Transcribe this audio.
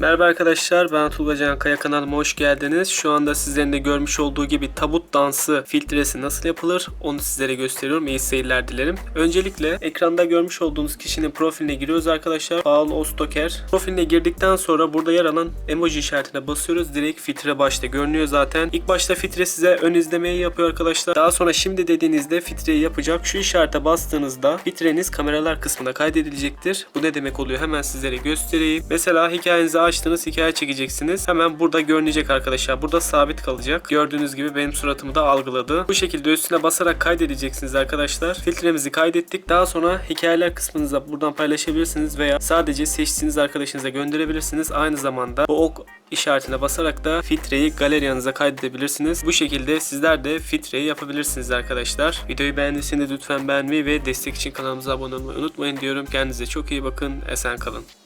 Merhaba arkadaşlar ben Tuğba Can Kaya kanalıma hoş geldiniz. Şu anda sizlerin de görmüş olduğu gibi tabut dansı filtresi nasıl yapılır onu sizlere gösteriyorum. İyi seyirler dilerim. Öncelikle ekranda görmüş olduğunuz kişinin profiline giriyoruz arkadaşlar. Paul Ostoker. Profiline girdikten sonra burada yer alan emoji işaretine basıyoruz. Direkt filtre başta görünüyor zaten. İlk başta filtre size ön izlemeyi yapıyor arkadaşlar. Daha sonra şimdi dediğinizde filtreyi yapacak. Şu işarete bastığınızda filtreniz kameralar kısmına kaydedilecektir. Bu ne demek oluyor hemen sizlere göstereyim. Mesela hikayenizi açtınız hikaye çekeceksiniz. Hemen burada görünecek arkadaşlar. Burada sabit kalacak. Gördüğünüz gibi benim suratımı da algıladı. Bu şekilde üstüne basarak kaydedeceksiniz arkadaşlar. Filtremizi kaydettik. Daha sonra hikayeler kısmınıza buradan paylaşabilirsiniz veya sadece seçtiğiniz arkadaşınıza gönderebilirsiniz. Aynı zamanda bu ok işaretine basarak da filtreyi galeriyanıza kaydedebilirsiniz. Bu şekilde sizler de filtreyi yapabilirsiniz arkadaşlar. Videoyu beğendiyseniz lütfen beğenmeyi ve destek için kanalımıza abone olmayı unutmayın diyorum. Kendinize çok iyi bakın. Esen kalın.